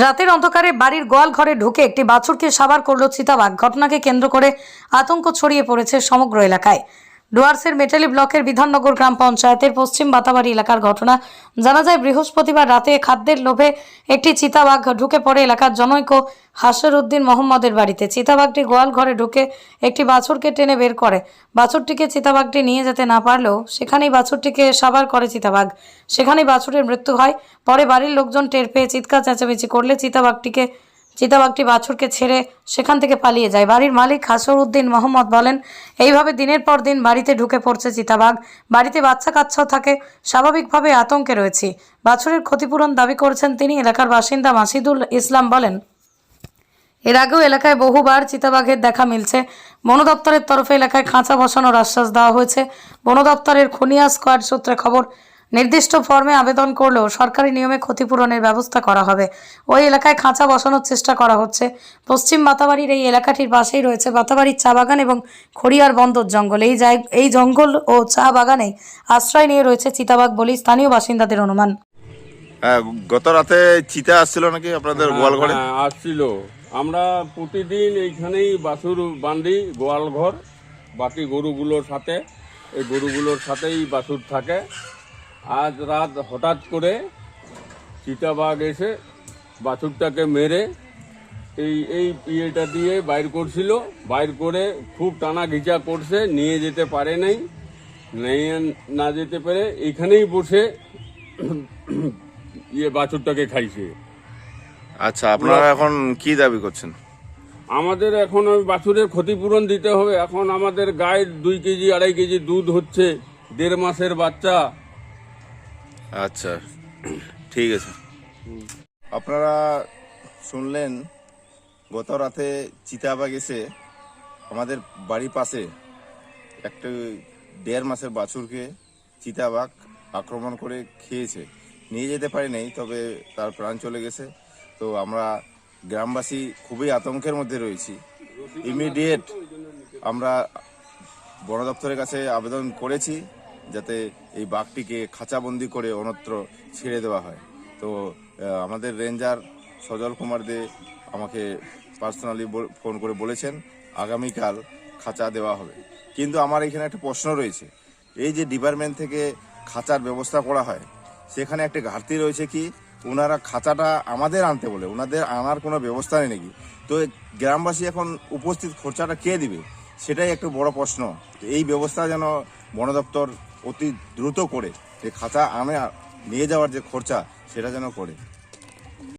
রাতের অন্ধকারে বাড়ির গোয়াল ঘরে ঢুকে একটি বাছুরকে সাবার করল চিতাবাঘ। ঘটনাকে কেন্দ্র করে আতঙ্ক ছড়িয়ে পড়েছে সমগ্র এলাকায়। ডুয়ার্সের মেটালি ব্লকের বিধাননগর গ্রাম পঞ্চায়েতের পশ্চিম বাতাবাড়ি এলাকার ঘটনা। জানা যায়, বৃহস্পতিবার রাতে খাদ্যের লোভে একটি চিতাবাঘ ঢুকে পড়ে এলাকার জনৈক হাসর উদ্দিন মোহাম্মদের বাড়িতে। চিতাবাঘটি গোয়াল ঘরে ঢুকে একটি বাছুরকে টেনে বের করে। বাছুরটিকে চিতাবাঘটি নিয়ে যেতে না পারলেও সেখানেই বাছুরটিকে সাবার করে চিতাবাঘ। সেখানেই বাছুরের মৃত্যু হয়। পরে বাড়ির লোকজন টের পেয়ে চিৎকার চেঁচামেচি করলে চিতাবাঘটিকে চিতাবাঘটি বাছুরকে ছেড়ে সেখান থেকে পালিয়ে যায়। বাড়ির মালিক হাসর উদ্দিন মোহাম্মদ বলেন, এইভাবে দিনের পর দিন বাড়িতে ঢুকে পড়ছে চিতাবাঘ। বাড়িতে বাচ্চা কাচ্চাও থাকে, স্বাভাবিকভাবে আতঙ্কে রয়েছে। বাছুরের ক্ষতিপূরণ দাবি করেছেন তিনি এলাকার বাসিন্দা মাসিদুল ইসলাম বলেন, এর আগেও এলাকায় বহুবার চিতাবাঘের দেখা মিলছে। বন দপ্তরের তরফে এলাকায় খাঁচা বসানোর আশ্বাস দেওয়া হয়েছে। বন দপ্তরের খুনিয়া স্কোয়াড সূত্রে খবর নির্দিষ্ট ফর্মে আবেদন করলেও সরকারি নিয়মে ক্ষতিপূরণের ব্যবস্থা করা হবে। ওই এলাকায় খাঁচা বসানোর চেষ্টা করা হচ্ছে। পশ্চিম বাতাবাড়ির এই এলাকাটির পাশেই রয়েছে বাতাবাড়ির চা বাগান এবং খড়িয়ার বন্দর জঙ্গল। এই এই জঙ্গল ও চা বাগানে আশ্রয় নিয়ে রয়েছে চিতাবাঘ বলেই স্থানীয় বাসিন্দাদের অনুমান। হ্যাঁ গত রাতে চিতা আসছিল নাকি আপনাদের গোয়াল ঘরে হ্যাঁ, আসছিল। আমরা প্রতিদিন এইখানেই বাছুর বান্ধি গোয়াল ঘর বাকি গরুগুলোর সাথে। এই গরুগুলোর সাথেই বাছুর থাকে। আজ রাত হঠাৎ করে চিতাবাঘ এসে বাছুরটাকে মেরে এই এই ইয়েটা দিয়ে বাইর করছিল। বাইর করে খুব টানা ঘিচা করছে নিয়ে যেতে পারে নাই নিয়ে না যেতে পেরে এইখানেই বসে ইয়ে বাছুরটাকে খাইছে। আচ্ছা আপনারা এখন কি দাবি করছেন? আমাদের এখন ওই বাছুরের ক্ষতিপূরণ দিতে হবে। এখন আমাদের গায়ের দুই কেজি আড়াই কেজি দুধ হচ্ছে। দেড় মাসের বাচ্চা। আচ্ছা। ঠিক আছে। আপনারা শুনলেন, গত রাতে চিতাবাঘ এসে আমাদের বাড়ির পাশে একটা দেড় মাসের বাছুরকে চিতাবাঘ আক্রমণ করে খেয়েছে। নিয়ে যেতে পারি নাই, তবে তার প্রাণ চলে গেছে। তো আমরা গ্রামবাসী খুবই আতঙ্কের মধ্যে রয়েছি। ইমিডিয়েট আমরা বন দপ্তরের কাছে আবেদন করেছি। যাতে এই বাঘটিকে খাঁচাবন্দি করে অন্যত্র ছেড়ে দেওয়া হয়। তো আমাদের রেঞ্জার সজল কুমার দে আমাকে পার্সোনালি ফোন করে বলেছেন, আগামীকাল খাঁচা দেওয়া হবে। কিন্তু আমার এখানে একটা প্রশ্ন রয়েছে। এই যে ডিপার্টমেন্ট থেকে খাঁচার ব্যবস্থা করা হয়, সেখানে একটা ঘাটতি রয়েছে কি? ওনারা খাঁচাটা আমাদের আনতে বলে ওনাদের আনার কোনো ব্যবস্থা নেই নাকি? তো গ্রামবাসী এখন উপস্থিত খরচাটা কে দিবে? সেটাই একটা বড় প্রশ্ন। এই ব্যবস্থা যেন বন দপ্তর অতি দ্রুত করে যে খাঁচা আনে নিয়ে যাওয়ার যে খরচা সেটা যেন করে।